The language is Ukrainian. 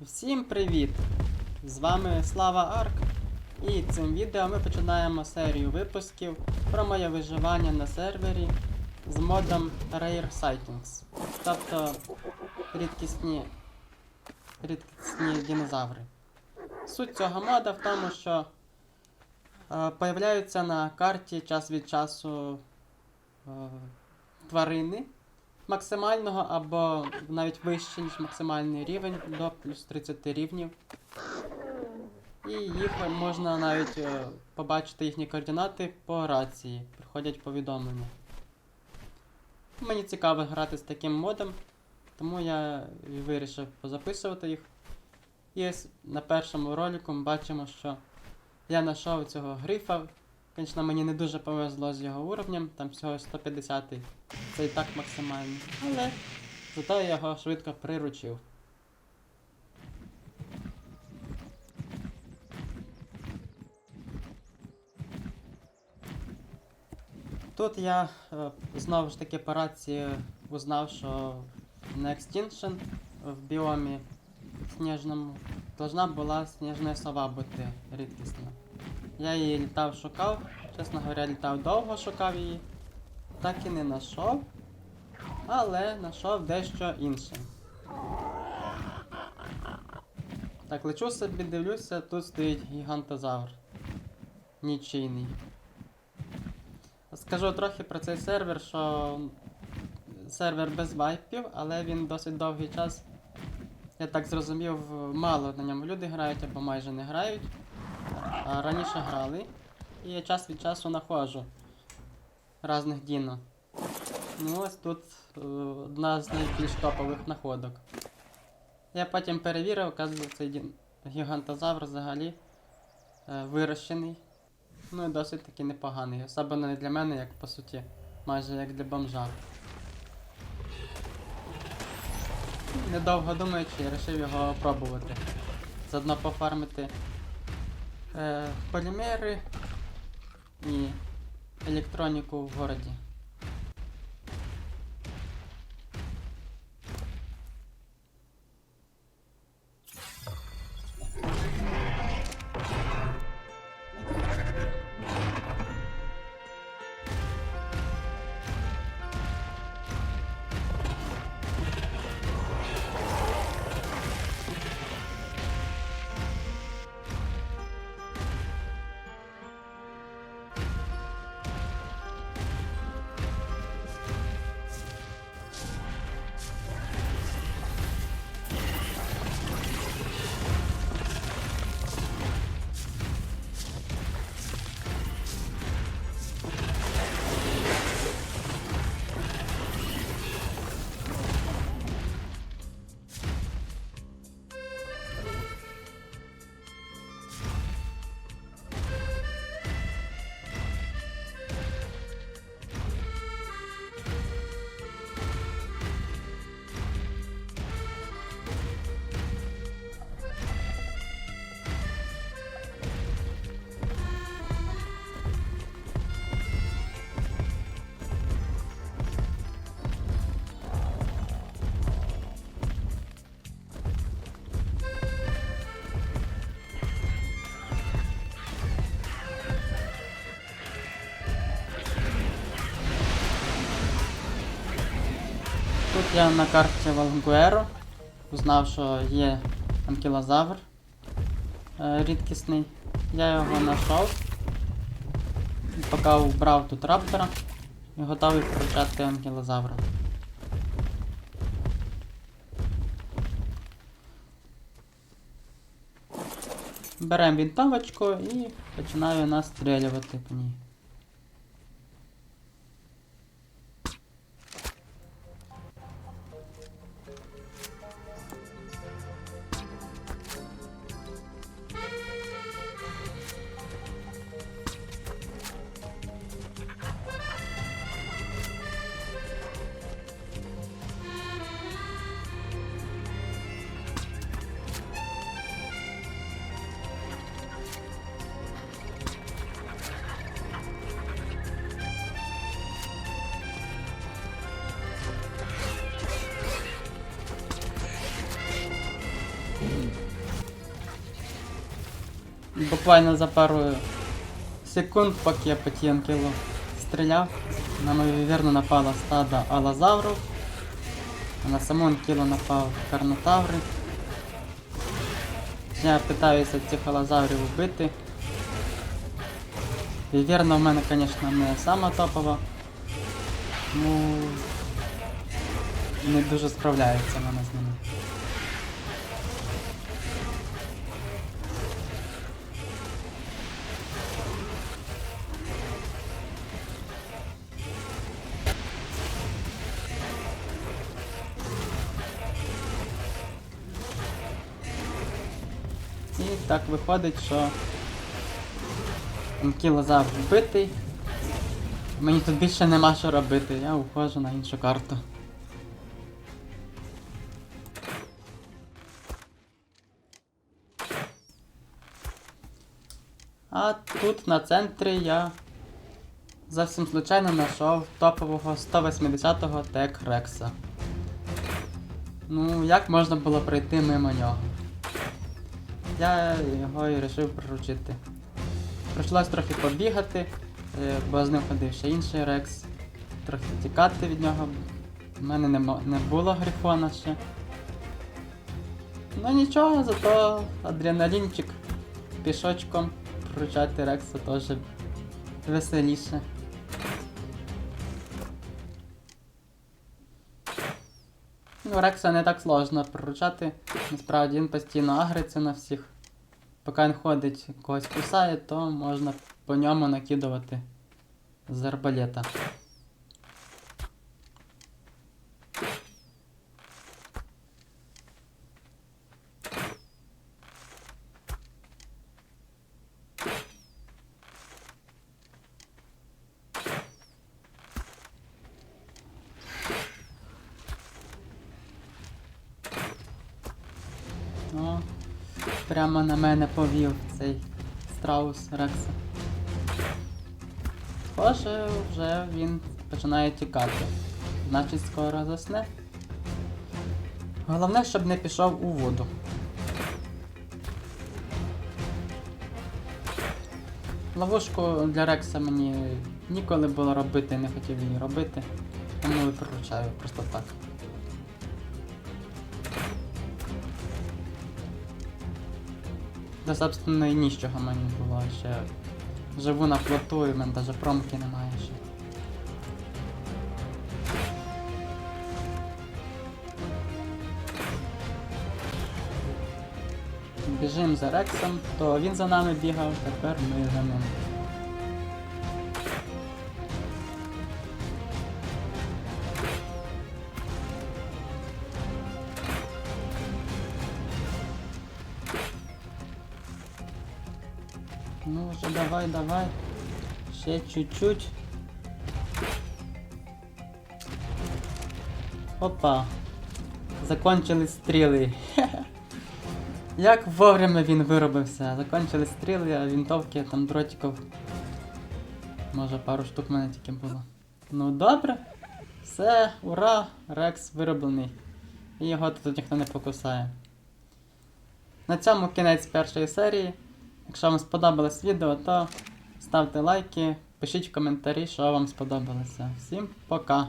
Всім привіт! З вами Слава Арк. І цим відео ми починаємо серію випусків про моє виживання на сервері з модом Rare Sightings. Тобто рідкісні, рідкісні динозаври. Суть цього мода в тому, що е, появляються на карті час від часу е, тварини максимального або навіть вище, ніж максимальний рівень до плюс 30 рівнів. І їх можна навіть е, побачити їхні координати по рації. Приходять повідомлення. Мені цікаво грати з таким модом, тому я вирішив позаписувати їх. І на першому ролику ми бачимо, що я знайшов цього грифа. Звісно, мені не дуже повезло з його уровнем, там всього 150 це і так максимально. Але зато я його швидко приручив. Тут я е, знову ж таки по рації узнав, що на Extinction в біомі сніжному должна була сніжна сова бути рідкісна. Я її літав, шукав, чесно говоря, літав довго, шукав її. Так і не знайшов. Але знайшов дещо інше. Так, лечу собі, дивлюся, тут стоїть гігантозавр. Нічийний. Скажу трохи про цей сервер, що сервер без вайпів, але він досить довгий час. Я так зрозумів, мало на ньому люди грають або майже не грають. Раніше грали. І я час від часу знаходжу різних діно. Ну ось тут е, одна з найбільш топових находок. Я потім перевірив, оказується, цей гігантозавр взагалі е, вирощений. Ну і досить таки непоганий. Особливо не для мене, як по суті, майже як для бомжа. Недовго думаючи, я вирішив його пробувати. Заодно пофармити е, полімери і електроніку в городі. Тут я на карті Валгуеро узнав, що є анкілозавр е, рідкісний. Я його знайшов. Поки вбрав тут раптора і готовий приручати анкілозавра. Беремо вінтовочку і починаю настрілювати по ній. Буквально за пару секунд, поки я по тій анкілу стріляв, на мою вірну напало стадо алазаврів, а на саму анкілу напав карнотаври. Я питаюся цих алазаврів вбити. І вірно в мене, звісно, не сама топова. Ну не дуже справляється вона з ними. Так виходить, що Анкілозавр вбитий. Мені тут більше нема що робити, я уходжу на іншу карту. А тут на центрі я зовсім случайно знайшов топового 180-го тек Рекса. Ну, як можна було пройти мимо нього? Я його і вирішив приручити. Прийшлось трохи побігати, е, бо з ним ходив ще інший Рекс. Трохи тікати від нього. У мене не, було грифона ще. Ну нічого, зато адреналінчик пішочком приручати Рекса теж веселіше. Ну, Рекса не так сложно приручати. Насправді він постійно агриться на всіх. Поки він ходить, когось кусає, то можна по ньому накидувати з арбалета. Прямо на мене повів цей страус Рекса. Схоже, вже він починає тікати. Значить, скоро засне. Головне, щоб не пішов у воду. Ловушку для Рекса мені ніколи було робити, не хотів її робити. Тому і приручаю просто так. Да, собственно, і нічого мені було ще. Живу на плоту і в мене навіть промки немає ще. Біжим за Рексом, то він за нами бігав, тепер ми за ним. Ну уже давай, давай. Ще чуть-чуть. Опа. Закончились стріли. Як вовремя він виробився. Закончились стріли, а вінтовки там дротиків. Може пару штук в мене тільки було. Ну добре. Все, ура! Рекс вироблений. І його тут ніхто не покусає. На цьому кінець першої серії. Якщо вам сподобалось відео, то ставте лайки, пишіть в коментарі, що вам сподобалося. Всім пока!